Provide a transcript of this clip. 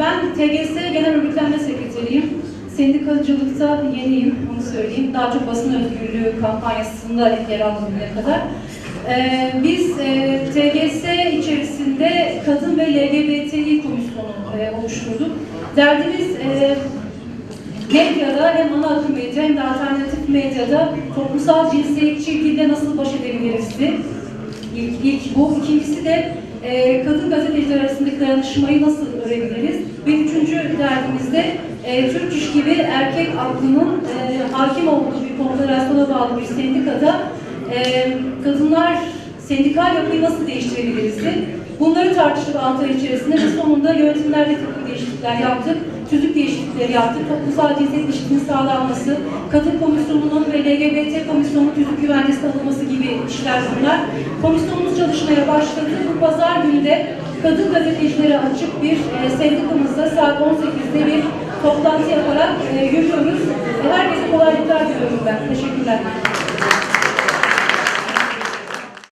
ben TGS Genel Örgütlenme Sekreteriyim. Sendikacılıkta yeniyim, onu söyleyeyim. Daha çok basın özgürlüğü kampanyasında yer aldım bugüne kadar. Ee, biz e, TGS içerisinde kadın ve LGBTİ komisyonu e, oluşturduk. Derdimiz e, medyada hem ana akım medya hem de alternatif medyada toplumsal cinsiyetçiliğiyle nasıl baş edebiliriz? İlk, ilk bu. İkincisi de e, kadın gazeteciler arasındaki dayanışmayı nasıl örebiliriz? Ve üçüncü derdimiz de e, Türk İş gibi erkek aklının e, hakim olduğu bir konfederasyona bağlı bir sendikada e, kadınlar sendikal yapıyı nasıl değiştirebiliriz? Bunları tartıştık Antalya içerisinde ve sonunda yönetimlerde takım değişiklikler yaptık. Tüzük değişiklikleri yaptık. Toplumsal cinsiyet eşitliğinin sağlanması, kadın komisyonunun ve LGBT komisyonunun tüzük güvencesine alınması gibi işler bunlar. Çalışmaya başladı. Bu pazar günü de kadın gazetecilere açık bir e, sendikamızda saat 18'de bir toplantı yaparak e, yürüyoruz. Herkese kolaylıklar diliyorum ben. Teşekkürler.